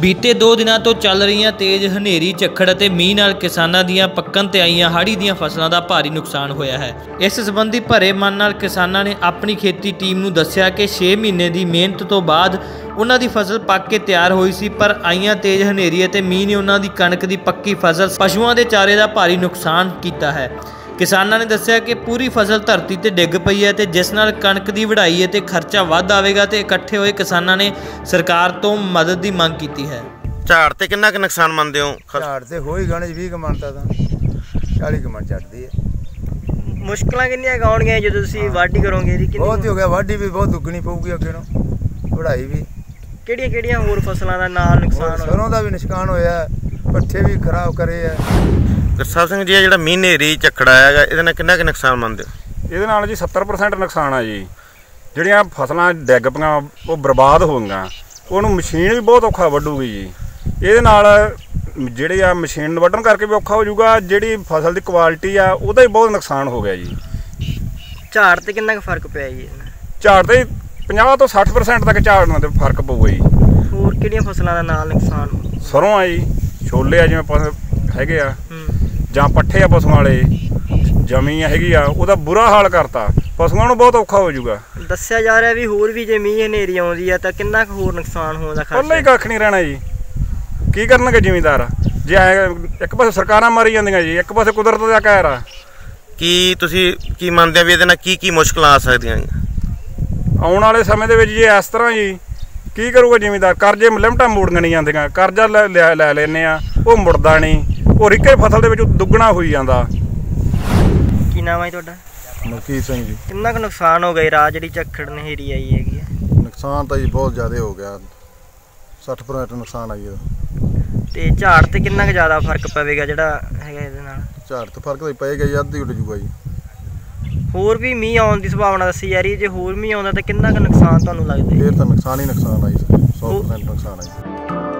ਬੀਤੇ 2 ਦਿਨਾਂ ਤੋਂ ਚੱਲ ਰਹੀਆਂ ਤੇਜ਼ ਹਨੇਰੀ, ਝੱਖੜ ਅਤੇ ਮੀਂਹ ਨਾਲ ਕਿਸਾਨਾਂ ਦੀਆਂ ਪੱਕਣ ਤੇ ਆਈਆਂ ਹਾੜੀ ਦੀਆਂ ਫਸਲਾਂ ਦਾ ਭਾਰੀ ਨੁਕਸਾਨ ਹੋਇਆ ਹੈ। ਇਸ ਸੰਬੰਧੀ ਭਰੇ ਮਨ ਨਾਲ ਕਿਸਾਨਾਂ ਨੇ ਆਪਣੀ ਖੇਤੀ ਟੀਮ ਨੂੰ ਦੱਸਿਆ ਕਿ 6 ਮਹੀਨੇ ਦੀ ਮਿਹਨਤ ਤੋਂ ਬਾਅਦ ਉਹਨਾਂ ਦੀ ਫਸਲ ਪੱਕ ਕੇ ਤਿਆਰ ਹੋਈ ਸੀ, ਪਰ ਆਈਆਂ ਤੇਜ਼ ਹਨੇਰੀ ਅਤੇ ਮੀਂਹ ਨੇ ਉਹਨਾਂ ਦੀ ਕਣਕ ਦੀ ਪੱਕੀ ਫਸਲ ਪਸ਼ੂਆਂ ਦੇ ਚਾਰੇ ਦਾ ਭਾਰੀ ਨੁਕਸਾਨ ਕੀਤਾ ਹੈ। ਕਿਸਾਨਾਂ ਨੇ ਦੱਸਿਆ ਕਿ ਪੂਰੀ ਫਸਲ ਧਰਤੀ ਤੇ ਡਿੱਗ ਪਈ ਹੈ ਤੇ ਜਿਸ ਨਾਲ ਕਣਕ ਦੀ ਵਢਾਈ ਅਤੇ ਖਰਚਾ ਵੱਧ ਆਵੇਗਾ ਤੇ ਇਕੱਠੇ ਹੋਏ ਕਿਸਾਨਾਂ ਨੇ ਸਰਕਾਰ ਤੋਂ ਮਦਦ ਦੀ ਮੰਗ ਕੀਤੀ ਹੈ। ਝਾੜ ਤੇ ਕਿੰਨਾ ਕੁ ਨੁਕਸਾਨ ਮੰਨਦੇ ਹੋ? ਝਾੜ ਤੇ ਹੋਈ ਗਣੇ 20 ਕਮਣ ਤਾਂ 40 ਕਮਣ ਚੜਦੀ ਹੈ। ਮੁਸ਼ਕਲਾਂ ਕਿੰਨੀਆਂ ਆਉਣਗੀਆਂ ਜਦੋਂ ਤੁਸੀਂ ਵਾਢੀ ਕਰੋਗੇ ਜੀ? ਬਹੁਤ ਹੀ ਕਿੰਨੀ ਹੋ ਗਿਆ ਵਾਢੀ ਵੀ ਬਹੁਤ ਦੁੱਗਣੀ ਪਊਗੀ ਅੱਗੇ ਨੂੰ। ਵਢਾਈ ਵੀ। ਕਿਹੜੀਆਂ ਕਿਹੜੀਆਂ ਹੋਰ ਫਸਲਾਂ ਦਾ ਨਾਲ ਨੁਕਸਾਨ ਹੋਇਆ ਸਰੋਂ ਦਾ ਵੀ ਨੁਕਸਾਨ ਹੋਇਆ ਪੱਠੇ ਵੀ ਖਰਾਬ ਕਰੇ ਆ। ਗੁਰਸਾਹਿਬ ਸਿੰਘ ਜੀ ਇਹ ਜਿਹੜਾ ਮੀਂਹ ਹਨੇਰੀ ਝੱਖੜਾ ਹੈਗਾ ਇਹਦੇ ਨਾਲ ਕਿੰਨਾ ਕੁ ਨੁਕਸਾਨ ਮੰਨਦੇ ਹੋ? ਇਹਦੇ ਨਾਲ ਜੀ 70% ਨੁਕਸਾਨ ਆ ਜੀ। ਜਿਹੜੀਆਂ ਫਸਲਾਂ ਡਿੱਗ ਪਈਆਂ ਉਹ ਬਰਬਾਦ ਹੋ ਗਈਆਂ। ਉਹਨੂੰ ਮਸ਼ੀਨ ਵੀ ਬਹੁਤ ਔਖਾ ਵੱਢੂਗੀ ਜੀ। ਇਹਦੇ ਨਾਲ ਜਿਹੜੀ ਆ ਮਸ਼ੀਨ ਵੱਢਣ ਕਰਕੇ ਵੀ ਔਖਾ ਹੋ ਜਾਊਗਾ ਜਿਹੜੀ ਫਸਲ ਦੀ ਕੁਆਲਿਟੀ ਆ ਉਹਦਾ ਹੀ ਬਹੁਤ ਨੁਕਸਾਨ ਹੋ ਗਿਆ ਜੀ। ਝਾੜ ਤੇ ਕਿੰਨਾ ਕੁ ਫ਼ਰਕ ਪਿਆ ਜੀ? ਝਾੜ ਤੇ 50 ਤੋਂ 60% ਤੱਕ ਝਾੜ ਨਾਲ ਤੇ ਫ਼ਰਕ ਪਊਗਾ ਜੀ। ਹੋਰ ਕਿਹੜੀਆਂ ਫਸਲਾਂ ਦਾ ਨਾਲ ਨੁਕਸਾਨ? ਸਰੋਂ ਆ ਜੀ ਛੋਲੇ ਆ ਜਿਵੇਂ ਪਸ- ਹੈਗੇ ਆ। ਹੂੰ। ਜਾਂ ਪੱਠੇ ਆ ਪਸ਼ੂਆਂ ਵਾਲੇ ਜਮੀ ਹੈਗੀ ਆ ਉਹਦਾ ਬੁਰਾ ਹਾਲ ਕਰਤਾ। ਪਸ਼ੂਆਂ ਨੂੰ ਬਹੁਤ ਔਖਾ ਹੋ ਜਾਊਗਾ। ਦੱਸਿਆ ਜਾ ਰਿਹਾ ਵੀ ਹੋਰ ਵੀ ਜੇ ਮੀਂਹ ਹਨੇਰੀ ਆਉਂਦੀ ਆ ਤਾਂ ਕਿੰਨਾ ਕੁ ਹੋਰ ਨੁਕਸਾਨ ਹੋਣ ਦਾ ਪੱਲੇ ਹੀ ਖਰਚਾ? ਕੱਖ ਨਹੀਂ ਰਹਿਣਾ ਜੀ। ਕੀ ਕਰਨਗੇ ਜ਼ਿਮੀਂਦਾਰ? ਜੇ ਐਂ ਇੱਕ ਪਾਸੇ ਸਰਕਾਰਾਂ ਮਾਰੀ ਜਾਂਦੀਆਂ ਜੀ ਇੱਕ ਪਾਸੇ ਕੁਦਰਤ ਦਾ ਕਹਿਰ ਆ। ਕੀ ਤੁਸੀਂ ਕੀ ਮੰਨਦੇ ਆ ਵੀ ਇਹਦੇ ਨਾਲ ਕੀ ਕੀ ਮੁਸ਼ਕਲਾਂ ਆ ਸਕਦੀਆਂ? ਆਉਣ ਵਾਲੇ ਸਮੇਂ ਦੇ ਵਿੱਚ ਜੇ ਇਸ ਤਰ੍ਹਾਂ ਜੀ ਕੀ ਕਰੂਗਾ ਜ਼ਿਮੀਂਦਾਰ? ਕਰਜ਼ੇ ਲਿਮਟਾਂ ਮੋੜੀਆਂ ਨਹੀਂ ਜਾਂਦੀਆਂ। ਕਰਜ਼ਾ ਲੈ- ਲੈ ਲੈ ਲੈਨੇ ਆ ਉਹ ਮੁੜਦਾ ਨਹੀਂ। ਉਹ ਰਿੱਕੇ ਫਸਲ ਦੇ ਵਿੱਚ ਦੁੱਗਣਾ ਹੋਈ ਜਾਂਦਾ। ਕੀ ਨਾਮ ਹੈ ਜੀ ਤੁਹਾਡਾ? ਮਲਕੀਤ ਸਿੰਘ ਜੀ। ਕਿੰਨਾ ਕੁ ਨੁਕਸਾਨ ਹੋ ਗਿਆ ਜੀ? ਰਾਹ ਜਿਹੜੀ ਝੱਖੜ ਹਨੇਰੀ ਆਈ ਹੈਗੀ ਹੈ। ਨੁਕਸਾਨ ਤਾਂ ਜੀ ਬਹੁਤ ਜ਼ਿਆਦਾ ਹੋ ਗਿਆ। 60% ਨੁਕਸਾਨ ਆਈ ਇਹਦਾ। ਤੇ ਝਾੜ ਤੇ ਕਿੰਨਾ ਕੁ ਜ਼ਿਆਦਾ ਫ਼ਰਕ ਪਵੇਗਾ ਜਿਹੜਾ ਹੈਗਾ ਇਹਦੇ ਨਾਲ? ਝਾੜ ਤੇ ਫ਼ਰਕ ਤਾਂ ਜੀ ਪਏਗਾ ਜੀ ਅੱਧ ਉੱਡ ਜੂਗਾ ਜੀ। ਹੋਰ ਵੀ ਮੀਂਹ ਆਉਣ ਦੀ ਸੰਭਾਵਨਾ ਦੱਸੀ ਜਾ ਰਹੀ ਹੈ। ਜੇ ਹੋਰ ਮੀਂਹ ਆਉਂਦਾ ਤਾਂ ਕਿੰਨਾ ਕੁ ਨੁਕਸਾਨ ਤੁਹਾਨੂੰ ਲੱਗਦਾ ਹੈ? ਫੇਰ ਤਾਂ ਨੁਕਸਾਨ ਹੀ ਨੁਕਸਾਨ ਆਈ 100% ਨੁਕਸਾਨ ਆਈ